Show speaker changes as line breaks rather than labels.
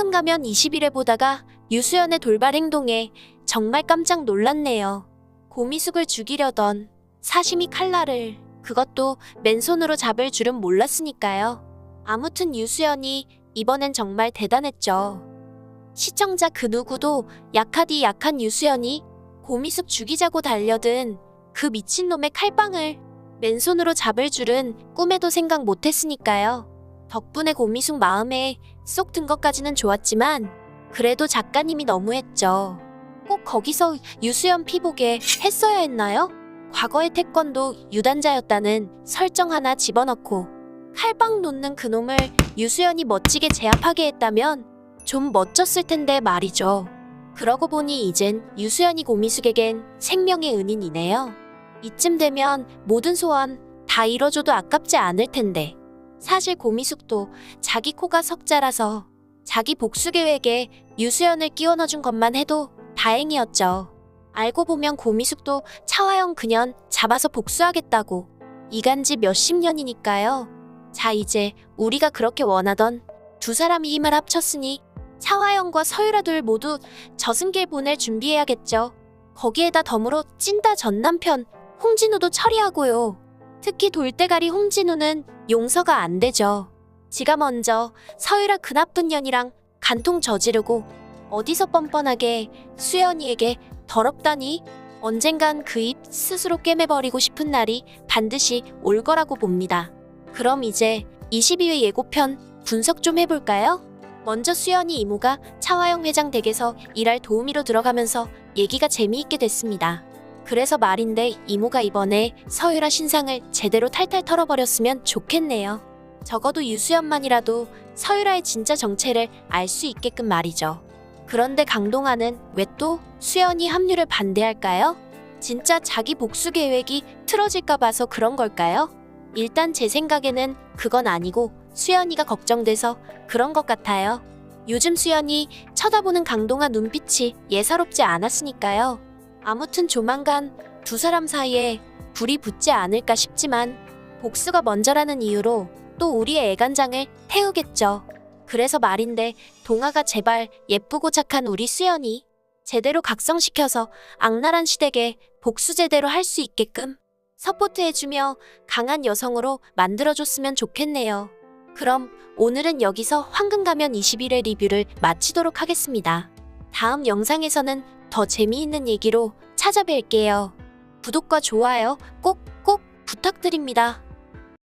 황금 가면 20일에 보다가 유수연의 돌발 행동에 정말 깜짝 놀랐네요. 고미숙을 죽이려던 사시미 칼날을 그것도 맨손으로 잡을 줄은 몰랐으니까요. 아무튼 유수연이 이번엔 정말 대단했죠. 시청자 그 누구도 약하디 약한 유수연이 고미숙 죽이자고 달려든 그 미친놈의 칼빵을 맨손으로 잡을 줄은 꿈에도 생각 못했으니까요. 덕분에 고미숙 마음에 쏙 든 것까지는 좋았지만 그래도 작가님이 너무했죠. 꼭 거기서 유수연 피복에 했어야 했나요? 과거의 태권도 유단자였다는 설정 하나 집어넣고 칼빵 놓는 그놈을 유수연이 멋지게 제압하게 했다면 좀 멋졌을 텐데 말이죠. 그러고 보니 이젠 유수연이 고미숙에겐 생명의 은인이네요. 이쯤 되면 모든 소원 다 이뤄줘도 아깝지 않을 텐데. 사실 고미숙도 자기 코가 석자라서 자기 복수 계획에 유수연을 끼워 넣어준 것만 해도 다행이었죠. 알고 보면 고미숙도 차화영 그년 잡아서 복수하겠다고 이간 지 몇십 년이니까요. 자 이제 우리가 그렇게 원하던 두 사람이 힘을 합쳤으니 차화영과 서유라 둘 모두 저승길 보낼 준비해야겠죠. 거기에다 덤으로 찐따 전 남편 홍진우도 처리하고요. 특히 돌대가리 홍진우는 용서가 안 되죠. 지가 먼저 서유라 그 나쁜 년이랑 간통 저지르고 어디서 뻔뻔하게 수연이에게 더럽다니 언젠간 그 입 스스로 꿰매버리고 싶은 날이 반드시 올 거라고 봅니다. 그럼 이제 22회 예고편 분석 좀 해볼까요? 먼저 수연이 이모가 차화영 회장 댁에서 일할 도우미로 들어가면서 얘기가 재미있게 됐습니다. 그래서 말인데 이모가 이번에 서유라 신상을 제대로 탈탈 털어버렸으면 좋겠네요. 적어도 유수연만이라도 서유라의 진짜 정체를 알 수 있게끔 말이죠. 그런데 강동아는 왜 또 수연이 합류를 반대할까요? 진짜 자기 복수 계획이 틀어질까 봐서 그런 걸까요? 일단 제 생각에는 그건 아니고 수연이가 걱정돼서 그런 것 같아요. 요즘 수연이 쳐다보는 강동아 눈빛이 예사롭지 않았으니까요. 아무튼 조만간 두 사람 사이에 불이 붙지 않을까 싶지만 복수가 먼저라는 이유로 또 우리의 애간장을 태우겠죠. 그래서 말인데 동아가 제발 예쁘고 착한 우리 수연이 제대로 각성시켜서 악랄한 시댁에 복수 제대로 할 수 있게끔 서포트해주며 강한 여성으로 만들어줬으면 좋겠네요. 그럼 오늘은 여기서 황금가면 21회 리뷰를 마치도록 하겠습니다. 다음 영상에서는 더 재미있는 얘기로 찾아뵐게요. 구독과 좋아요 꼭꼭 부탁드립니다.